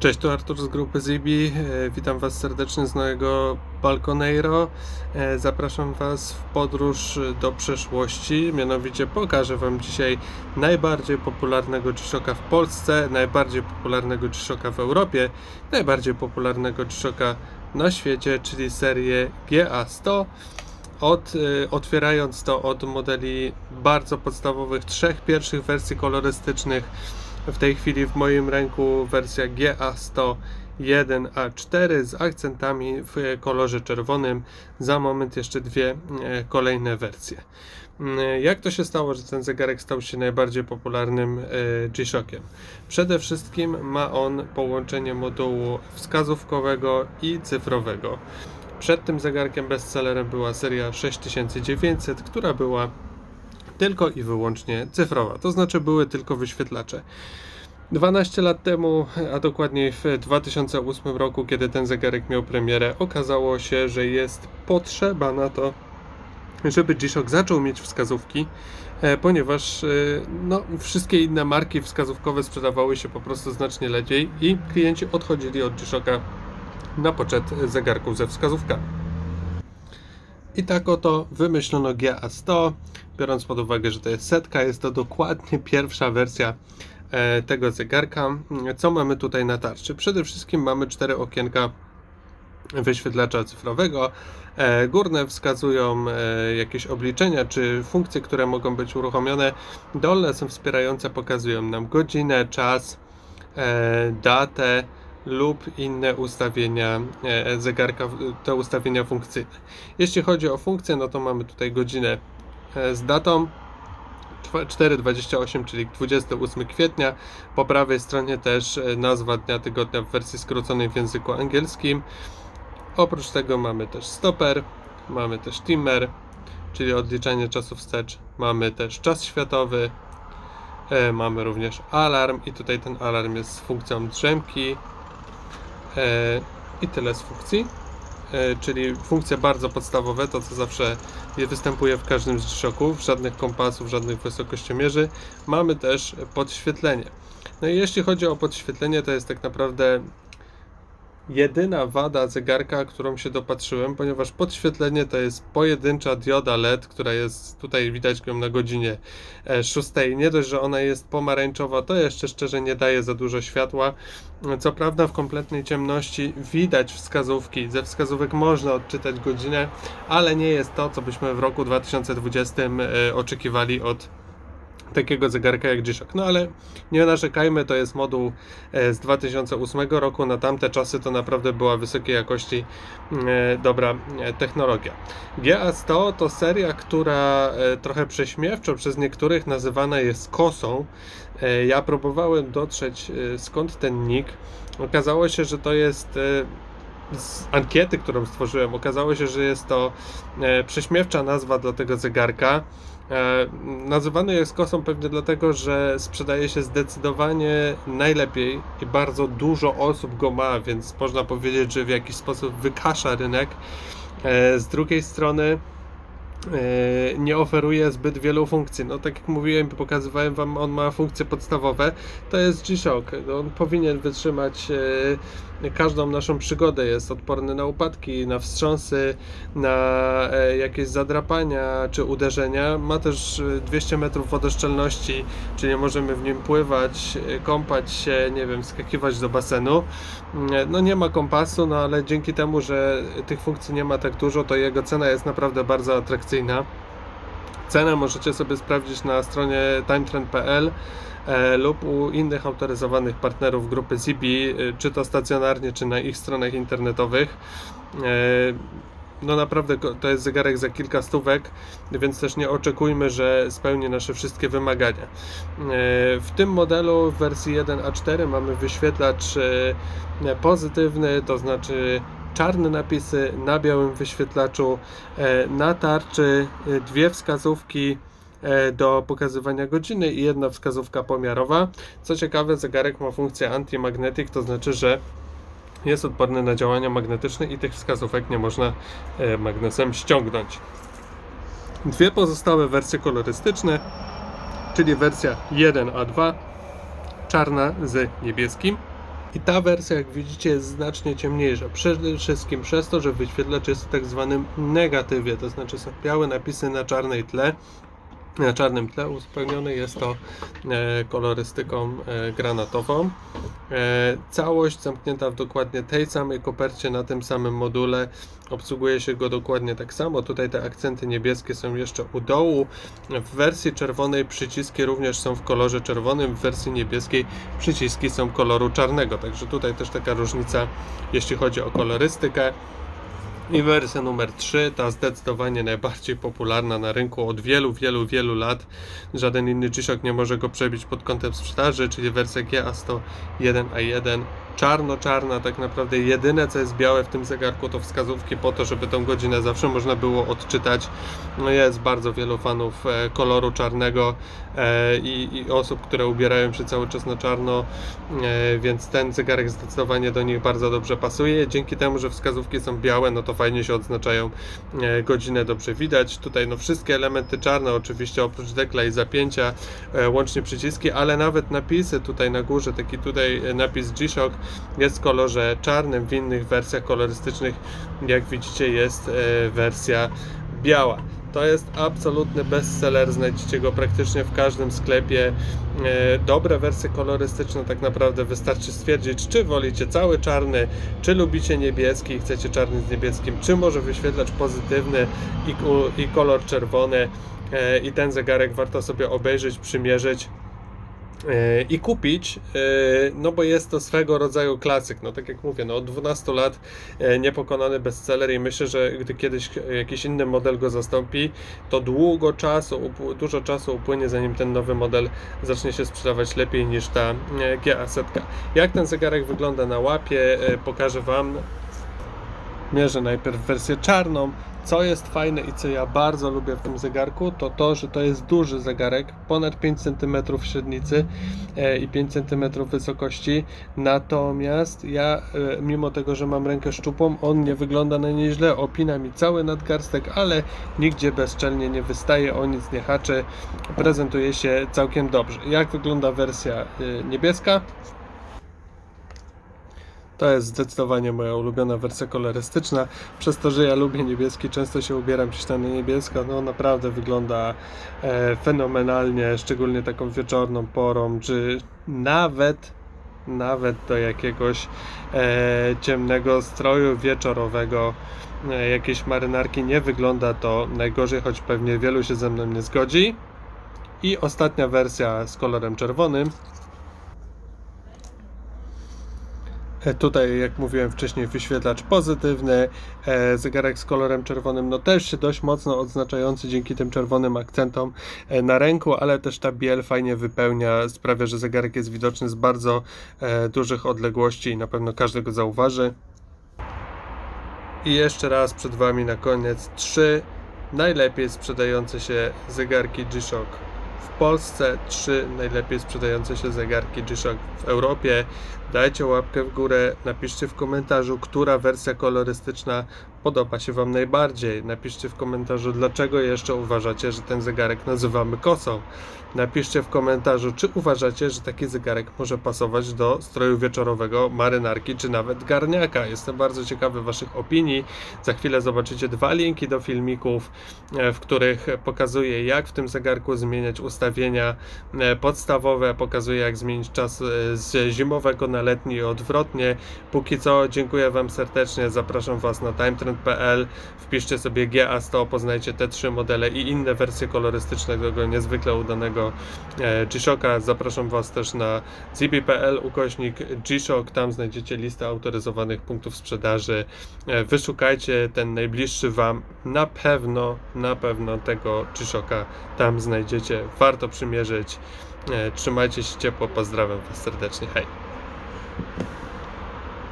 Cześć, tu Artur z grupy Zibi. E, Witam Was serdecznie z nowego Balconeiro. E, Zapraszam Was w podróż do przeszłości. Mianowicie pokażę Wam dzisiaj najbardziej popularnego G-Shocka w Polsce, najbardziej popularnego G-Shocka w Europie, najbardziej popularnego G-Shocka na świecie, czyli serię GA100. Od, y, otwierając to od modeli bardzo podstawowych, trzech pierwszych wersji kolorystycznych, w tej chwili w moim ręku wersja GA101A4 z akcentami w kolorze czerwonym. Za moment jeszcze dwie e, kolejne wersje. Mm, Jak to się stało, że ten zegarek stał się najbardziej popularnym e, G-Shockiem? Przede wszystkim ma on połączenie modułu wskazówkowego i cyfrowego. Przed tym zegarkiem bestsellerem była seria 6900, która była tylko i wyłącznie cyfrowa, to znaczy były tylko wyświetlacze. 12 lat temu, a dokładniej w 2008 roku, kiedy ten zegarek miał premierę, okazało się, że jest potrzeba na to, żeby G-Shock zaczął mieć wskazówki, e, ponieważ e, no, wszystkie inne marki wskazówkowe sprzedawały się po prostu znacznie lepiej i klienci odchodzili od G-Shocka na poczet zegarków ze wskazówkami. I tak oto wymyślono GA100, biorąc pod uwagę, że to jest setka, jest to dokładnie pierwsza wersja e, tego zegarka. Co mamy tutaj na tarczy? Przede wszystkim mamy cztery okienka wyświetlacza cyfrowego. E, Górne wskazują e, jakieś obliczenia czy funkcje, które mogą być uruchomione. Dolne są wspierające, pokazują nam godzinę, czas, datę lub inne ustawienia e, zegarka, te ustawienia funkcyjne. Jeśli chodzi o funkcję, no to mamy tutaj godzinę e, z datą 4.28, czyli 28 kwietnia. Po prawej stronie też e, nazwa dnia tygodnia w wersji skróconej w języku angielskim. Oprócz tego mamy też stoper, mamy też timer, czyli odliczanie czasu wstecz. Mamy też czas światowy, mamy również alarm i tutaj ten alarm jest z funkcją drzemki. E, I tyle z funkcji. E, czyli funkcje bardzo podstawowe, to co zawsze je występuje w każdym z G-Shocków, żadnych kompasów, żadnych wysokościomierzy. Mamy też podświetlenie. No i jeśli chodzi o podświetlenie, to jest tak naprawdę jedyna wada zegarka, którą się dopatrzyłem, ponieważ podświetlenie to jest pojedyncza dioda LED, która jest tutaj widać ją na godzinie 6. Nie dość, że ona jest pomarańczowa, to jeszcze szczerze nie daje za dużo światła. Co prawda w kompletnej ciemności widać wskazówki, ze wskazówek można odczytać godzinę, ale nie jest to, co byśmy w roku 2020 e, oczekiwali od takiego zegarka jak G-Shock. No ale nie narzekajmy, to jest moduł e, z 2008 roku. Na tamte czasy to naprawdę była wysokiej jakości e, dobra e, technologia. GA100 to seria, która trochę prześmiewczo przez niektórych nazywana jest kosą. Ja próbowałem dotrzeć skąd ten nick. Okazało się, że to jest z ankiety, którą stworzyłem, okazało się, że jest to prześmiewcza nazwa dla tego zegarka. E, nazywany jest kosą pewnie dlatego, że sprzedaje się zdecydowanie najlepiej i bardzo dużo osób go ma, więc można powiedzieć, że w jakiś sposób wykasza rynek. E, z drugiej strony, nie oferuje zbyt wielu funkcji. No tak jak mówiłem, pokazywałem wam, on ma funkcje podstawowe. To jest G-Shock. On powinien wytrzymać e, każdą naszą przygodę. Jest odporny na upadki, na wstrząsy, na e, jakieś zadrapania czy uderzenia. Ma też 200 metrów wodoszczelności, czyli możemy w nim pływać, kąpać się, nie wiem, skakiwać do basenu. No nie ma kompasu, no ale dzięki temu, że tych funkcji nie ma tak dużo, to jego cena jest naprawdę bardzo atrakcyjna. Cenę możecie sobie sprawdzić na stronie timetrend.pl e, lub u innych autoryzowanych partnerów grupy ZB, e, czy to stacjonarnie, czy na ich stronach internetowych. E, no naprawdę to jest zegarek za kilka stówek, więc też nie oczekujmy, że spełni nasze wszystkie wymagania. W tym modelu w wersji 1A4 mamy wyświetlacz pozytywny, to znaczy czarne napisy na białym wyświetlaczu, e, na tarczy dwie wskazówki do pokazywania godziny i jedna wskazówka pomiarowa. Co ciekawe, zegarek ma funkcję anti-magnetic, to znaczy, że jest odporny na działania magnetyczne i tych wskazówek nie można e, magnesem ściągnąć. Dwie pozostałe wersje kolorystyczne, czyli wersja 1A2, czarna z niebieskim I ta wersja, jak widzicie, jest znacznie ciemniejsza. Przede wszystkim przez to, że wyświetlacz jest w tak zwanym negatywie, to znaczy są białe napisy na czarnej tle. Na czarnym tle uzupełniony jest to e, kolorystyką e, granatową. E, całość zamknięta w dokładnie tej samej kopercie na tym samym module. Obsługuje się go dokładnie tak samo. Tutaj te akcenty niebieskie są jeszcze u dołu. W wersji czerwonej przyciski również są w kolorze czerwonym, w wersji niebieskiej przyciski są koloru czarnego. Także tutaj też taka różnica, jeśli chodzi o kolorystykę. I wersja numer 3, ta zdecydowanie najbardziej popularna na rynku od wielu, wielu, wielu lat. Żaden inny G-Shock nie może go przebić pod kątem sprzedaży, czyli wersja GA101A1. Czarno-czarna, tak naprawdę jedyne co jest białe w tym zegarku to wskazówki po to, żeby tą godzinę zawsze można było odczytać. No jest bardzo wielu fanów e, koloru czarnego e, i, i osób, które ubierają się cały czas na czarno, e, więc ten zegarek zdecydowanie do nich bardzo dobrze pasuje. Dzięki temu, że wskazówki są białe, no to fajnie się odznaczają godzinę, dobrze widać. Tutaj no wszystkie elementy czarne, oczywiście oprócz dekla i zapięcia, łącznie przyciski, ale nawet napisy tutaj na górze, taki tutaj napis G-Shock jest w kolorze czarnym, w innych wersjach kolorystycznych, jak widzicie, jest wersja biała. To jest absolutny bestseller, znajdziecie go praktycznie w każdym sklepie. E, Dobre wersje kolorystyczne tak naprawdę wystarczy stwierdzić, czy wolicie cały czarny, czy lubicie niebieski i chcecie czarny z niebieskim, czy może wyświetlacz pozytywny i, i kolor czerwony. E, I ten zegarek warto sobie obejrzeć, przymierzyć e, i kupić, e, no bo jest to swego rodzaju klasyk. No tak jak mówię, no od 12 lat e, niepokonany bestseller i myślę, że gdy kiedyś jakiś inny model go zastąpi, to długo czasu, dużo czasu upłynie zanim ten nowy model zacznie się sprzedawać lepiej niż ta e, GA setka. Jak ten zegarek wygląda na łapie, e, pokażę Wam. Mierzę najpierw wersję czarną. Co jest fajne i co ja bardzo lubię w tym zegarku, to to, że to jest duży zegarek, ponad 5 cm średnicy e, i 5 cm wysokości. Natomiast ja, e, mimo tego, że mam rękę szczupłą, on nie wygląda na nieźle, opina mi cały nadgarstek, ale nigdzie bezczelnie nie wystaje, o nic nie haczy. Prezentuje się całkiem dobrze. Jak wygląda wersja e, niebieska? To jest zdecydowanie moja ulubiona wersja kolorystyczna. Przez to, że ja lubię niebieski, często się ubieram gdzieś na niebiesko. No naprawdę wygląda e, fenomenalnie, szczególnie taką wieczorną porą, czy nawet nawet do jakiegoś e, ciemnego stroju wieczorowego, e, jakiejś marynarki nie wygląda to najgorzej, choć pewnie wielu się ze mną nie zgodzi. I ostatnia wersja z kolorem czerwonym. E, Tutaj, jak mówiłem wcześniej, wyświetlacz pozytywny, e, zegarek z kolorem czerwonym, no też się dość mocno odznaczający dzięki tym czerwonym akcentom e, na ręku, ale też ta biel fajnie wypełnia, sprawia, że zegarek jest widoczny z bardzo e, dużych odległości i na pewno każdy go zauważy. I jeszcze raz przed Wami na koniec trzy najlepiej sprzedające się zegarki G-Shock w Polsce, trzy najlepiej sprzedające się zegarki G-Shock w Europie. Dajcie łapkę w górę, napiszcie w komentarzu, która wersja kolorystyczna podoba się Wam najbardziej. Napiszcie w komentarzu, dlaczego jeszcze uważacie, że ten zegarek nazywamy kosą. Napiszcie w komentarzu, czy uważacie, że taki zegarek może pasować do stroju wieczorowego, marynarki, czy nawet garniaka. Jestem bardzo ciekawy Waszych opinii. Za chwilę zobaczycie dwa linki do filmików, e, w których pokazuję, jak w tym zegarku zmieniać ustawienia e, podstawowe. Pokazuję, jak zmienić czas e, z zimowego na letni i odwrotnie. Póki co, dziękuję Wam serdecznie. Zapraszam Was na Wpiszcie sobie GA100, poznajcie te trzy modele i inne wersje kolorystyczne tego niezwykle udanego e, G-Shocka. Zapraszam Was też na zipi.pl ukośnik G-Shock. Tam znajdziecie listę autoryzowanych punktów sprzedaży. E, Wyszukajcie ten najbliższy Wam. Na pewno, na pewno tego G-Shocka tam znajdziecie. Warto przymierzyć. E, Trzymajcie się ciepło. Pozdrawiam Was serdecznie. Hej.